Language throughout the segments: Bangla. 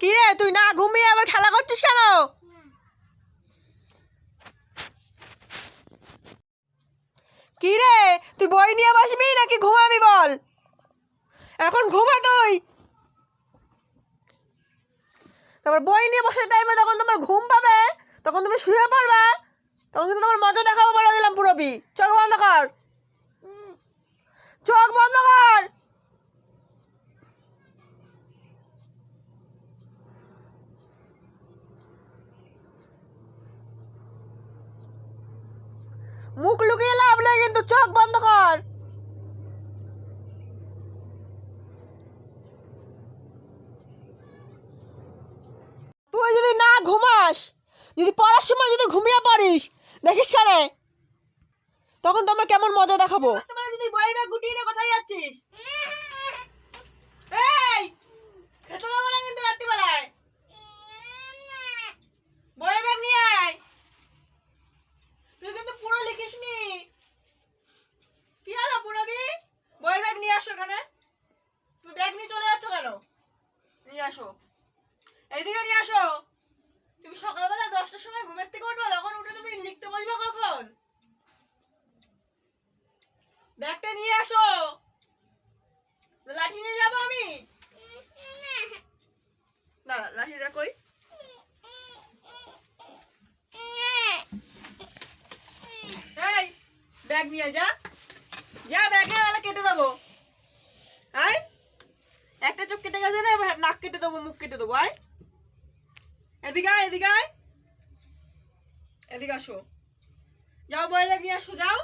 কি রে তুই না ঘুমিয়ে আবার খেলা করছিস কেন? কি রে তুই বই নিয়ে বসবি নাকি ঘুমাবি বল? এখন ঘুমা তুই। তারপর বই নিয়ে বসার টাইমে তখন তোমার ঘুম পাবে তখন তুমি শুয়ে পড়বে তখন কিন্তু তোমার মজা দেখাবো বলে দিলাম পুরোপি চোখ বন্ধ কর। চোখ বন্ধ কর। মুখ লুকিয়ে লাভ নেই কিন্তু চোখ বন্ধ কর। তুই যদি না ঘুমাস যদি পড়ার সময় যদি ঘুমিয়ে পড়িস দেখিস কেন? তখন তোমার কেমন মজা দেখাবো? যদি বইটা গুটিয়ে কোথায় যাচ্ছিস? এই! খেতে দেবো না কিন্তু রাত্রিবেলায় বইয়ের ব্যাগ নিয়ে আয় তুই কিন্তু পুরো লিখিসনি কি হলো পুরবি বইয়ের ব্যাগ নিয়ে আসো এখানে তুমি ব্যাগ নিয়ে চলে যাচ্ছ কেন আসো। এইদিকে নিয়ে আসো। তুমি সকালবেলা দশটার সময় ঘুমের থেকে উঠবে, তখন উঠে তুমি লিখতে বসবে কখন? ব্যাগটা নিয়ে আসো। লাঠি নিয়ে যাব আমি? দাঁড়া লাঠিটা কই? ব্যাগ নিয়ে যা। যা ব্যাগে, তাহলে কেটে দেবো মুখ কেটে দেবো, আয়। এদিকে আয় এদিকে আয়। এদিকে আসো। যাও বই ব্যাগ নিয়ে আসো, যাও।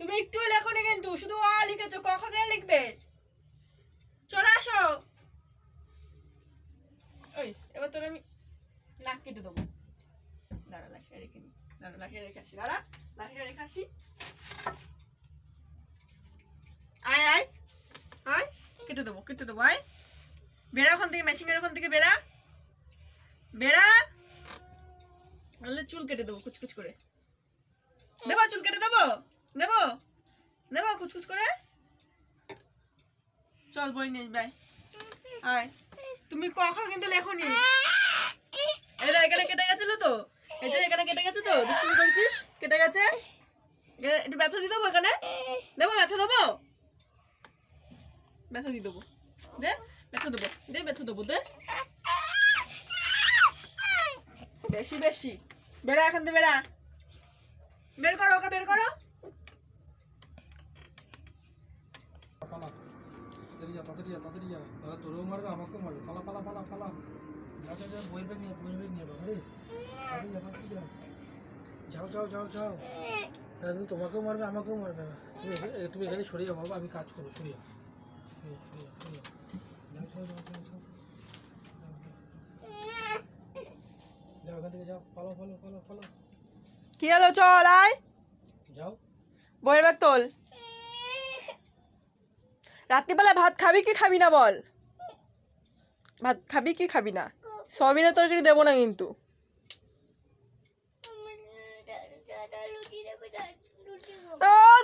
তুমি একটু লেখনি কিন্তু, শুধু আ লিখেছো কখন লিখবে? চলে আসো। ওই, এবার তোর আমি নাক কেটে দেবো। দাঁড়া লাঠিটা রেখে নি। দাঁড়া লাঠিটা রেখে আসি, দাঁড়া লাঠিটা রেখে আসি। আয় আয়। আয়, কেটে দেবো কেটে দেবো, আয়। বেড়া ওখান থেকে, মেশিনের ওখান থেকে বেড়া। বেড়া! নাহলে চুল কেটে দেবো, কুচকুচ করে। দেবো, চুল কেটে দেবো দেবো দেবো, কুচকুচ করে। চল, বই নিয়ে বাই আয়। তুমি কখন কিন্তু লেখনি। এটা এখানে কেটে গেছিল তো? এই যে, এখানে কেটে গেছে তো? দুষ্টুমি করেছিস? কেটে গেছে? একটু ব্যথা দিয়ে দেবো এখানে? দেবো, ব্যথা দেবো? ব্যথা দিয়ে দেবো। দে। ব্যথা দেবো দে ব্যথা দেবো দে বেশি বেশি বেড়া এখান থেকে বেড়া বের করো ওকে বের করো যাও যাও যাও যাও কিন্তু তোমাকেও মারবে আমাকেও মারবে না তুমি এখানে- এ, তুমি এখানে সরিয়ে যাও বাবা আমি কাজ করব সরিয়ে সরিয়ে সরিয়ে সরিয়ে কি হলো চল আয়। যাও। বইয়ের ব্যাগ তোল। রাত্রিবেলা ভাত খাবি কি খাবি না বল? ভাত খাবি কি খাবি না? সয়াবিনের তরকারি দেবো না কিন্তু।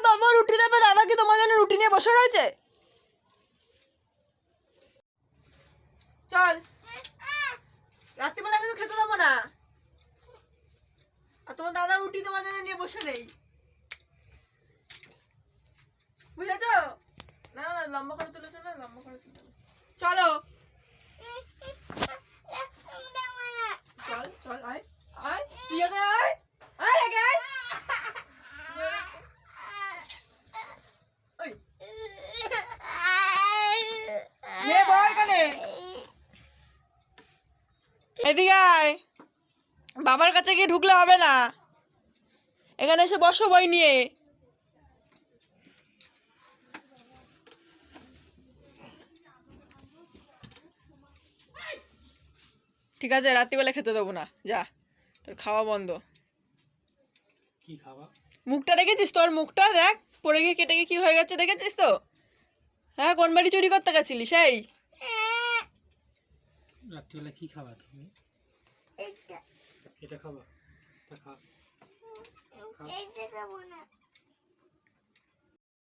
দাদা রুটি দেবে দাদা কি তোমার জন্য রুটি নিয়ে বসে রয়েছে? চল। রাত্রিবেলা কিন্তু খেতে দেবো না। আর তোমার দাদা রুটি তোমার জন্য নিয়ে বসে নেই। বুঝেছ? না না লম্বা করে তুলেছো না, লম্বা করে তুলে চলো চল চল আয় আয় তুই আগে আয় আয় আগে আয় ওই নে বল এখানে এদিকে আয় বাবার কাছে গিয়ে ঢুকলে হবে না। এখানে এসে বসো বই নিয়ে। ঠিক আছে রাত্রিবেলা খেতে দেবো না। যা তোর খাওয়া বন্ধ। কি খাওয়া? মুখটা দেখেছিস তোর? মুখটা দেখ পড়ে গিয়ে কেটে গিয়ে কি হয়ে গেছে দেখেছিস তো? হ্যাঁ কোন বাড়ি চুরি করতে গেছিলি? সেই। রাত্রিবেলা কি খাবা তুমি? এটা খাবা। খা। এটা না।